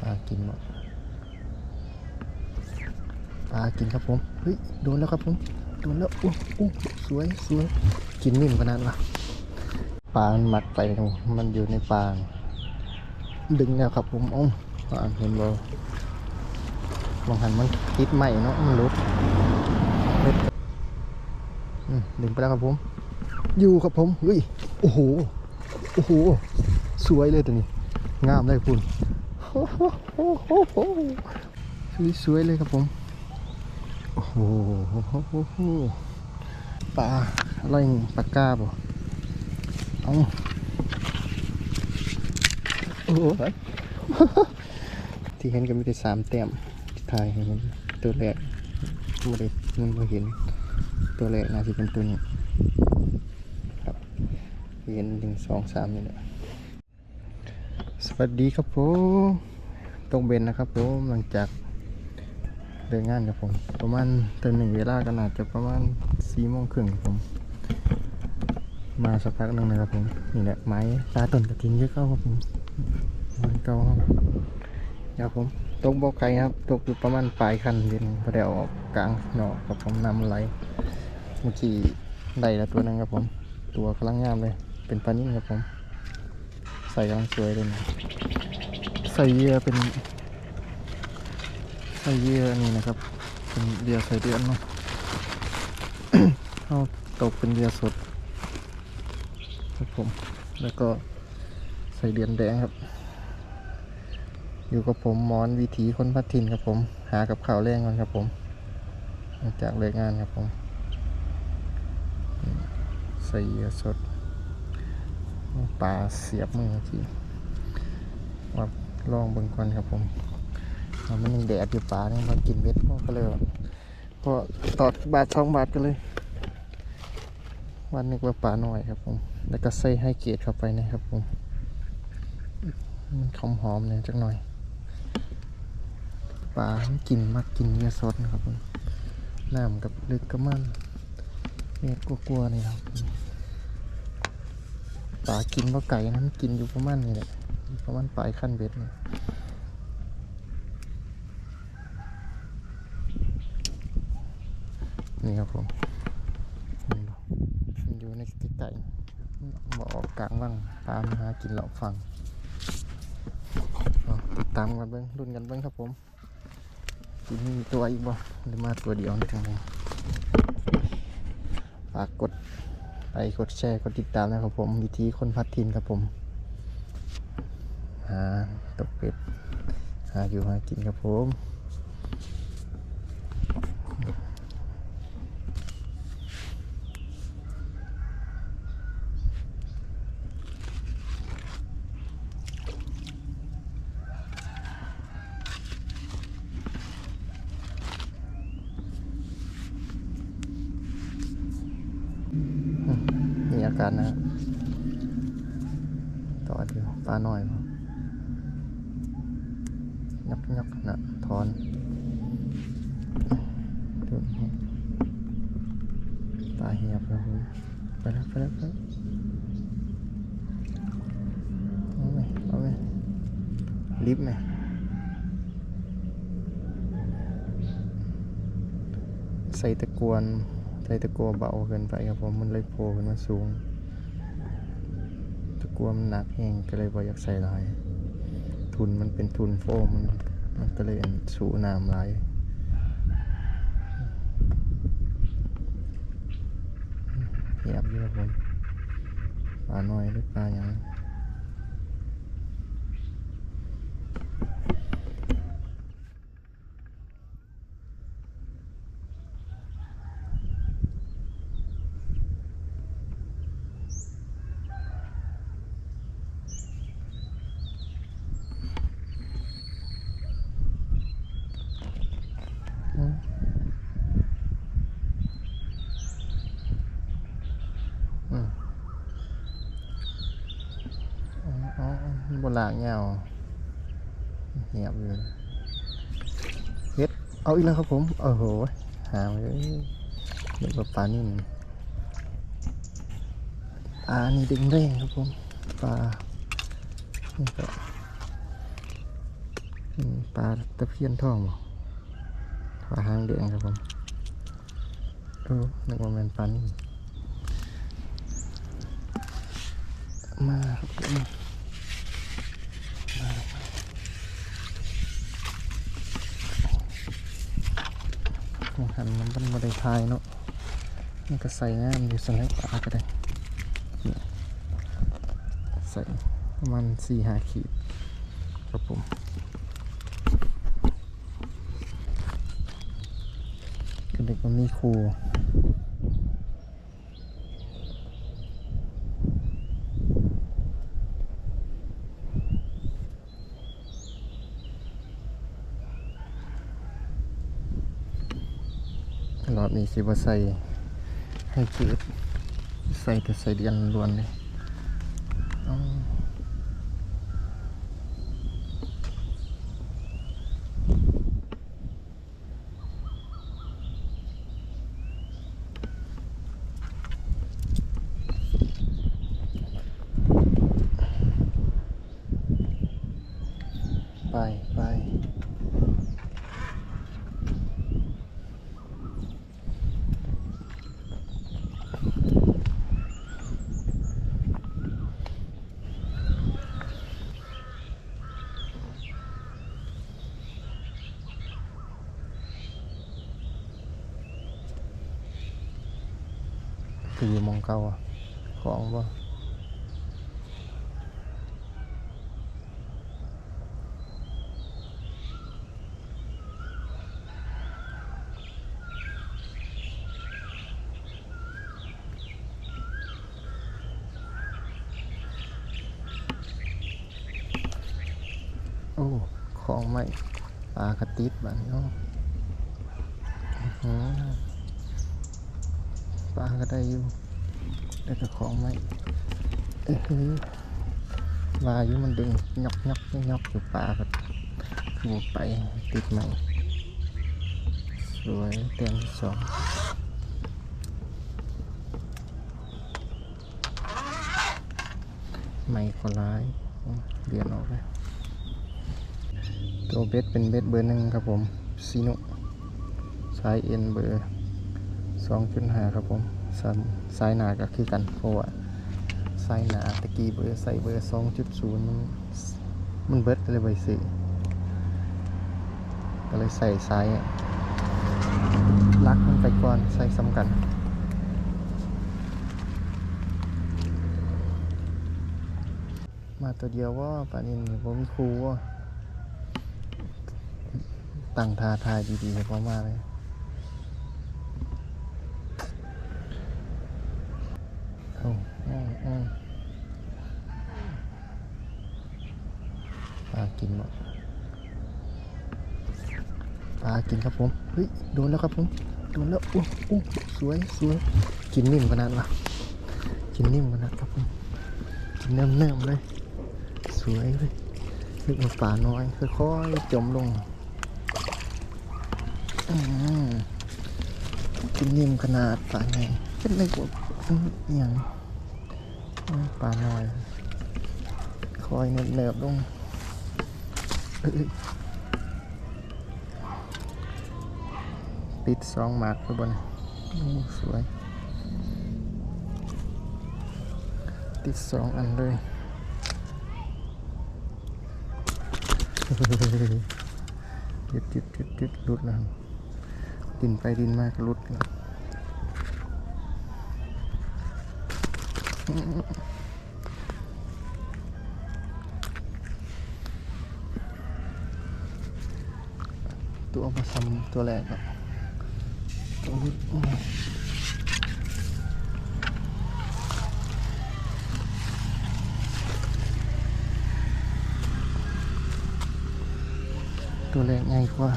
ปลากินหมดปลากินครับผมเฮ้ยโดนแล้วครับผมโดนแล้วอู้อู้สวยสวยกินนิ่มขนาดวะปลามันหมักไปตรงมันอยู่ในปลาดึงแล้วครับผมอ้อมปลาเห็นบ่บางหันมันติดใหม่เนาะมันลุดดึงไปแล้วครับผม อยู่ครับผมเฮ้ยโอ้โหโอ้โหสวยเลยตัวนี้งามเลยคุณ สวยๆเลยครับผม โอ้โหปลาอะไรนี่ปลากาบ่เอาโอ้โหที่เห็นก็มีแต่สามแต้มที่ถ่ายให้เห็นตัวแรกไม่ได้มันไม่เห็น ตัวแรกน่าจะเป็นตัวนี้ครับเห็นหนึ่งสองสามนี่แหละ วัสดีครับผมตรงเบนนะครับผมหลังจากเดินงานครับผม ประมาณตอนหนึ่งเวลาก็น่าจะประมาณสี่โมงครึ่งครับผม มาสักพักหนึ่งนะครับผมนี่แหละไม้ตาต้นกระถินเยอะเข้าครับผมไม้เก่าครับครับผมตกบอกไก่ครับตกอยู่ประมาณปลายคันเย็นพอได้อาออกกลางหนอครับผมนำไหลเมื่อกี้ได้แล้วตัวนึงครับผม ตัวกำลังงามเลย เป็นปลานิ่มครับผม ใส่กำลังสวยเลยนะใส่เยื่อเป็น ใส่เยื่อนี่นะครับ เป็นเหยื่อใส่เดือนเนาะเอาตกเป็นเหยื่อสดครับผม แล้วก็ใส่เดือนแดงครับ อยู่กับผมมอนวิถีคนพัดถิ่นครับผม หากับข่าวแรงก่อนครับผมหลังจากเลิกงานครับผม ใส่เยื่อสด ปลาเสียบมือทีว่าลองเบิ่งก่อนครับผมมันยังแดดอยู่ปลาเนี่ยมากินเบ็ดพ่อก็เลยพอตอดบาทสองบาทก็เลยวันนึกว่าปลาหน่อยครับผม แล้วก็ใส่ให้เกรดเข้าไปนะครับผมมันหอมหอมๆเนี่ยจักหน่อยปลามันกินมักกินเนื้อสดนะครับผมน้ำกับลึกก็มันเม็ดกลัวๆนี่ครับ ปลากินว่าไก่นะมันกินอยู่ประมาณนี้แหละอยู่ประมาณปลายขั้นเบ็ดนี่นี่ครับผมมันอยู่ในไก่บ่ออกกลางว่างปลามาหากินเหล่าฟังติดตามกันเบิ้งรุ่นกันเบิ้งครับผมกินมีตัวอีกบ่หรือมาตัวเดียวนี่จังเลยฝากกด ไปกดแชร์กดติดตามนะครับผมวิธีคนพัดทินครับผมหาตกเป็ดหาอยู่หากินครับผม มีอา การนะต่อเดียวปลาหน่อยพอยักยักนะถอนดูนี่ปลาเหียบครับผมไปแล้วไปแล้วไปแล้วเอาไหมเอาไหมลิฟต์ไหมใส่ตะกวน ใส่ตะกัวเบาเกินไปครับผมมันเลยโผล่ขึ้นมาสูง ตะกัวมันหนักแห้งก็เลยบ่อยากใส่ลาย ทุนมันเป็นทุนโฟมมันมันก็เลยสูน้ำหลายเหียบอยู่ครับผมปลาน้อยหรือปลาหยังอืมอืมอ๋ออ๋ออ๋อ บนหลางเงาเหียบอยู่เฮ็ด เอาอีกแล้วครับผม โอ้โห หาเลยเด็กปลานิ่มปลานี่ดึงแรงครับผมปลาปลาตะเพียนทองบ่ ปลาหางแดงครับผมเออนึกว่ามันปลานี่มาครับผมมาครับมหันมันเป็นบริทายเนาะมันก็ใส่งามอยู่สไลด์ปลาก็ได้นี่ใส่มาณสี่ห้าขีดครับผม ก็เด็ก มันมีครูรอบนี้สิว่าใส่ให้จืดใส่แต่ใส่เดียนล้วนเลยอ๋อไปไป คืออยู่มองเก่าของบ่โอ้ของใหม่ปลากระติดบ้านเนาะอื้ ก็ได้อยู่แต่ก็ของใหม่เอ้ยว่าอยู่มันดึงยอกยอกยอกยอกอยู่ปลาก็คือบ่ไปติดใหม่สวยเต็มสองไม่ก็ร้ายเรียนออกแล้วตัวเบ็ดเป็นเบ็ดเบอร์หนึ่งครับผมซีโนสายเอ็นเบอร์สองจุดห้าครับผม สายสายหนาก็คือกันเพราะว่าสายหนาตะกี้เบอร์ใส่เบอร์สองจุดศูนย์มันเบิดก็เลยไปซื้อก็เลยใส่สายลักมันไปก่อนใส่ซ้ำกันมาตัวเดียวว่าปานินผมมีครูว่าตั้งท่าทายดีๆให้พอมาเลยเอาเอาเอาปลากินหมดปลา กินครับผม เฮ้ย โดนแล้วครับผม โดนแล้วอู้อู้สวยสวย กินนิ่มขนาดวะกินนิ่มขนาดครับผม กินเนิ่มๆเลย สวยเลยนึกว่าปลาน้อยค่อยๆจมลงอืมกินนิ่มขนาดปลาไงเป็นในกว่าอหย่างปลาน้อย คอยเนิบเนิบๆลงเอ้ย ติดสองหมากไปบนสวย ติดสองอันเลยยึดยึดยึดยึดรุดนะครับดินไปดินมาก็รุดแล้วตัวผสมตัวแรกเนาะ ตัวนี้ตัวแรกง่ายกว่า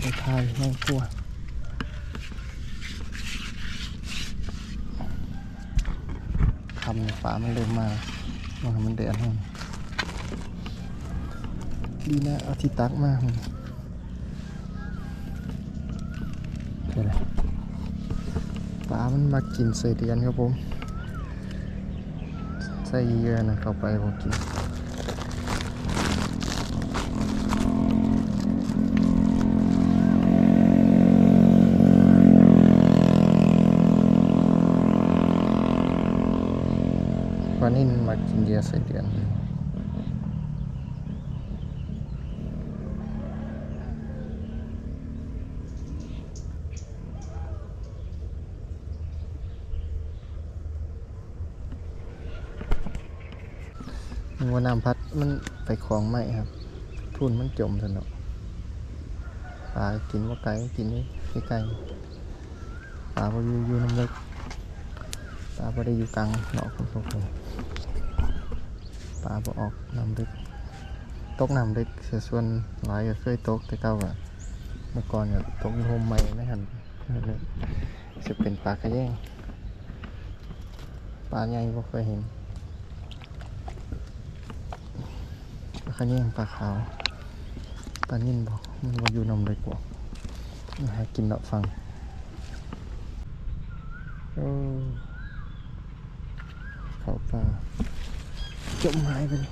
ไปทายง่ายกว่าคำฟ้ามันเริ่มมาว่ามันเดือดห้องดีนะเอาที่ตักมาห้อง เดี๋ยวนะปลามันมากินเศษเดือนครับผม ใส่เยอะนะเข้าไปผมกินวันนี้มากินเยอะใส่เดือน ว่าน้ำพัดมันไปคลองไหมครับ ทุนมันจมสนอกปลากินว่าไก่กินนี่ใกล้ปลาพออยู่อยู่น้ำลึกปลาพอได้อยู่กลางเนาะคุณผู้ชมปลาพอออกน้ำลึกตกน้ำลึกเสียส่วนหลายก็เคยตกแต่เก่าอะเมื่อก่อนก็ตกโฮมใหม่ไม่หันจะเป็นปลากระแยงปลาใหญ่บ่เคยเห็น ปลา ขะแยงปลาขาวปลานิ่นบอกมันว่าอยู่นมเลยกว่าหากินเนาะฟังเขาปลาจมหายไปเลย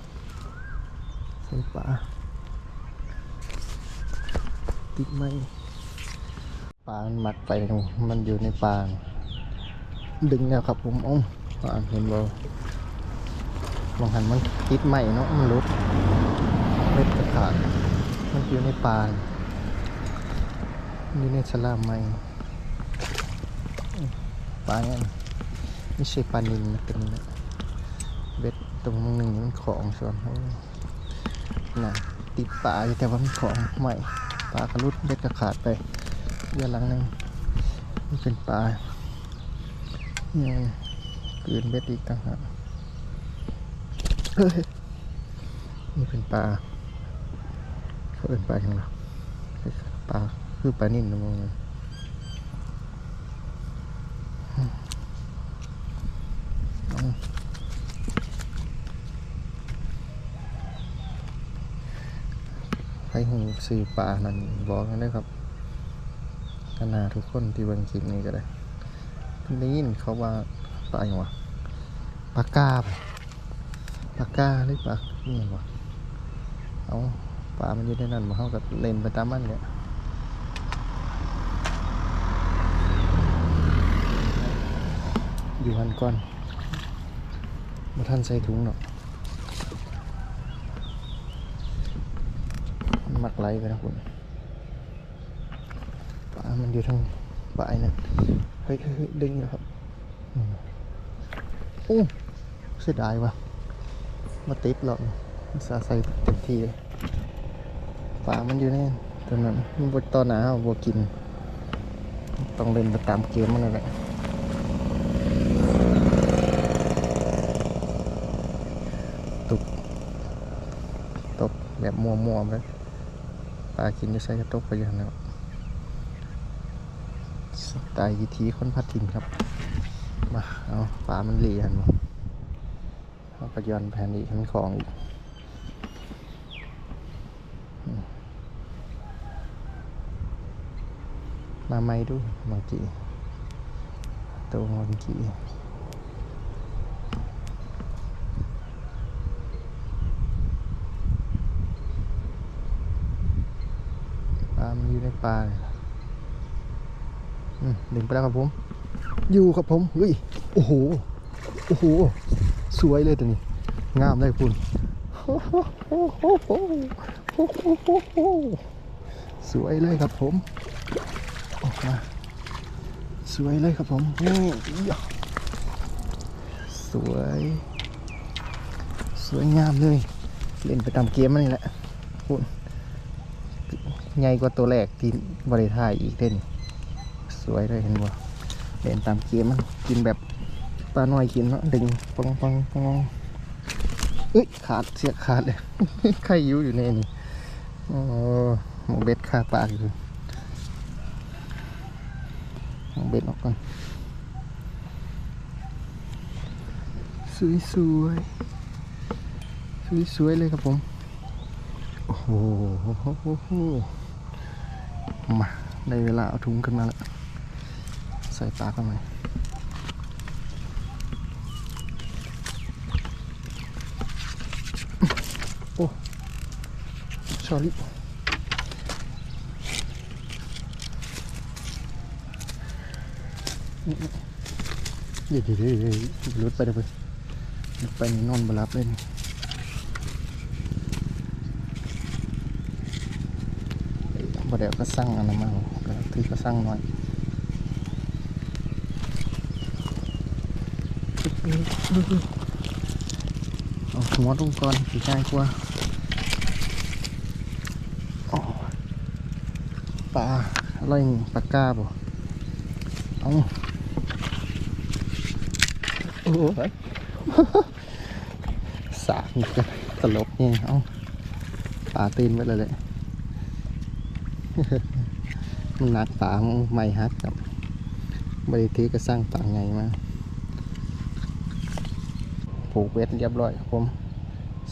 ใส่ปลาติดไหมปลามันมักไปมันอยู่ในปลาดึงแล้วครับผมอ้อมอ่าเห็นบ่บางหันมันติดไหมเนาะมันลุดเม็ดก ระถางมันอยู่ในปานอยู่ในสลามไม้ปลาเนี่ยไม่ใช่ปลานิลนะเป็นเบ็ดตรงหนึ่งมันของส่วนเขาน่ะติดปลาอยู่แต่ว่ามันของใหม่ปลากระลุดเบ็ดกระขาดไปเยอะหลังหนึ่งนี่เป็นปลายังเกินเบ็ดอีกต่างหากเฮ้ยนี่เป็นปลา เอินปลาอย่างไรปลาคือปลานิ่นนะมึงเอาใครหูสื่อปลานั่นบอกกันได้ครับขนาทุกคนที่เบิ่งคลิปนี้ก็ได้เพิ่นได้ยินเขาว่าปลาอย่างวะปลากาบปากาหรือปลากนี่ยงวะเอา ปลามันอยู่ในนั้นมาเข้ากับเลนไปตามมันเนี่ยอยู่หันก่อนมาท่านใส่ถุงเนาะมักไหลไปนะคุณปลามันอยู่ทางปลายนั่นเฮ้ยเฮ้ยดึงอยู่ครับอืมโอ้เสียดายว่ะมาติดหรอกสาใส่เต็มที่เลย ปลามันอยู่แน่ตอนนั้นมันบดตอนหนาบกิน ต้องเล่นไปตามเกมมันแหละตุกตกแบบมัวๆไปปลากินจะใส่กระตกไปอย่างนั้นตล์วิธีคนพัดถิ่นครับ มา เอาปลามันหลีหันมาแล้วก็ย้อนแผ่นอีกทั้งของอีกอืม มาไม่ดูเมื่อกี้ตัวมื่อกี้ปลามันอยู่ในปลาเลยอืมดึงไปแล้วครับผม อยู่ครับผมเฮ้ยโอ้โหโอ้โห สวยเลยตัวนี้ งามเลยคุณสวยเลยครับผม สวยเลยครับผมนี่สวย สวยงามเลย เล่นไปตามเกมมันนี่แหละคุณใหญ่กว่าตัวแรกที่บริทายอีกเด่นสวยเลยเห็นบ่เล่นตามเกมมันกินแบบปลาหน่อยกินเนาะดึงปังปังปังเอ้ยขาดเสียขาดเลยไข่อยูอยู่ในนี่โอ้หมกเบ็ดคาปากอยู่ เบ็ดออกก่อน สวยสวยสวยสวยๆเลยครับผม โอ้โห มาได้เวลาเอาถุงขึ้นมาแล้ว ใส่ปลาเข้ามาโอ้ sorry เดี๋ ยวเดี๋ยวเดี๋ยวเดี๋ยวรถไปเดี๋ยวไปไปนอนบรับเลยนี่บ่เดี๋ยวก็สั่งอันนั้นมาก็คือก็สั่งหน่อยเอาหัวลงก่อนสีง่ายกว่าปลาอะไรปลากาบ่เอา โอ้ยสากนี่ก็ตลกนี่ยเอาป่าตีนไปเลยเลยมันหนักป่าของไม่ฮักกับบริทีก็สร้างป่าไงมาผูกเวทเรียบร้อยครับผม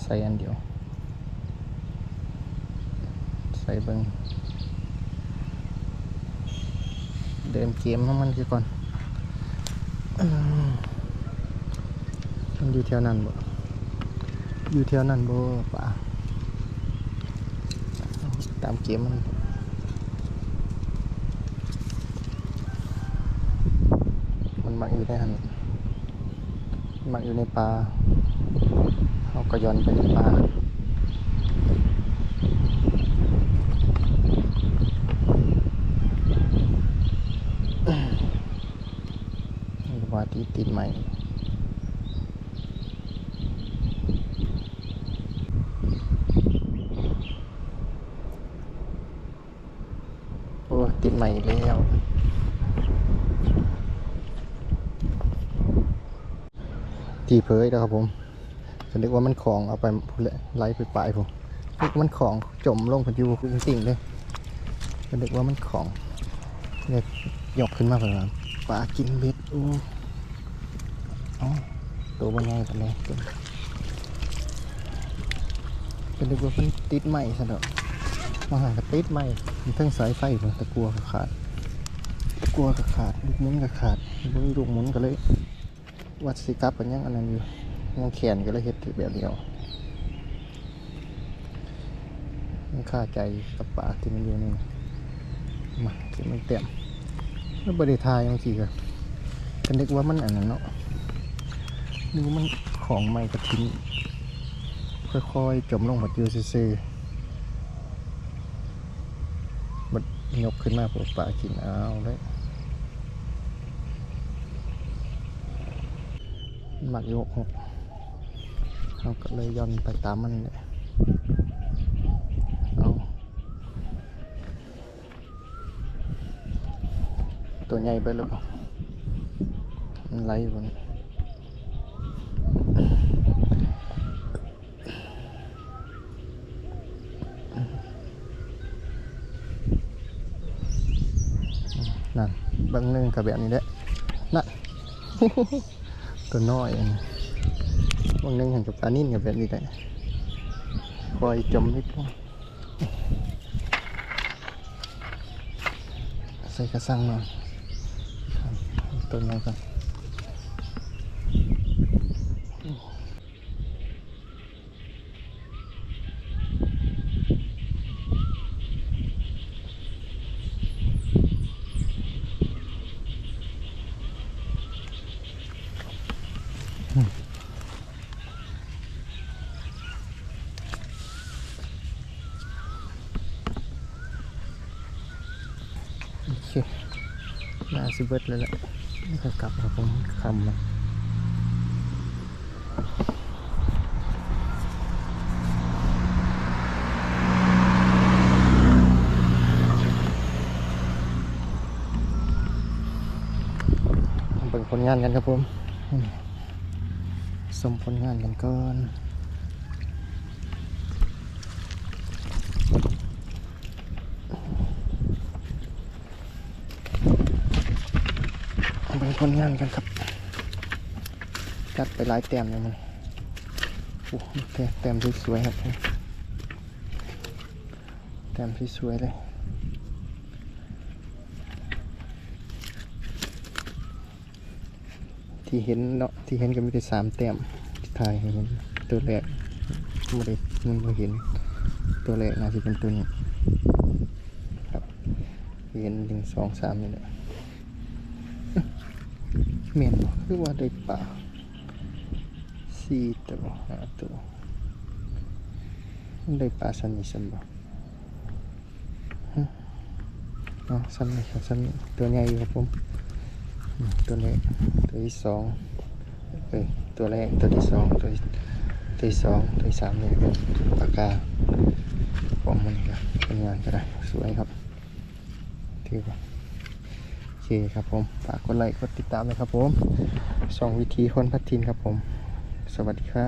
ใส่อันเดียว ใส่เบิงเดินเกมของมันคือก่อน มันอยู่แถวนั้นบ่ อยู่แถวนั้นบ่ป่าตามเกมมันมันมักอยู่ในหันมันมักอยู่ในป่าเขาก็ย้อนไปในป่าว่าที่ติดใหม่ โอ้ติดใหม่แล้วที่เผยแล้วครับผมฉันนึกว่ามันของเอาไปพลยไล่ไปปลายผมนึกว่ามันของจมลงพันยูจริงๆเลยฉันนึกว่ามันของเนี่ยยกขึ้นมาเลยปลากินเบ็ดอู้อ้าตัวมันง่ายกันเลยฉันนึกว่ามันติดใหม่ซะดอก มาหากระติดไหมมีทั้งสายไฟผมตะกลัวก็ขาดตะกลัวก็ขาดลูกมุนก็ขาดบ่มีลูกมุนก็เลย วัดสิกับกันยังอันนั้นอยู่ยังแขนก็เลยเฮ็ดแบบเดียวมันค่าใจกับปากที่มันอยู่นี่มาที่มันเต็มแล้วบริทายบางทีก็ก็นึกว่ามันอันนั้นเนาะนึกว่ามันของใหม่กระทิ้นค่อยๆจมลงหมดอยู่ซื่อๆ ยกขึ้นมาปลูกป่ากินเอาเลยหมักโยกหกเราก็เลยย่อนไปตามมันเลยเอาตัวใหญ่ไปแล้วเปล่าไหลบนนั่น บางนึงกับแบบนี้แหละนั่นตัวน้อยบางนึงเห็นกับตานิ่นกับแบบนี้แหละคอยจมนิดลงใส่กระสังหน่อยตัวน้อยก่อน สิเบิดเลยแหละก็กลับครับผมคำมามาเบิ่งผลงานกันครับผมอืมสมผลงานกันก่อน เบิ่ง ผลงานกันครับจัดไปหลายแต้มเลยมันโอ้แต้มแต้มสวยๆครับแต้มสวยๆเลยที่เห็นเนาะที่เห็นก็มีแต่สามแต้มที่ถ่ายเห็นตัวแรกไม่ได้มันไม่เห็นตัวแรกน่าจะเป็นตัวนี้ครับเห็นหนึ่งสองสามนี่แหละ เมนบ่คือว่าได้ป่าสี่ตัวห้าตัวได้ป่าสันนิสันบ่ฮะอ๋อสันนี่ครับสันนี่ตัวใหญ่อยู่ครับผมตัวแรกตัวที่สองเอ้ยตัวแรกตัวที่สองตัวที่ตัวที่สองตัวที่สามนี่เป็นปากกาผมมันนี่ครับเป็นงานก็ได้สวยครับถือว่า เคครับผม ฝากกดไลค์กดติดตามเลยครับผมสองวิธีคนพัดทินครับผม สวัสดีครับ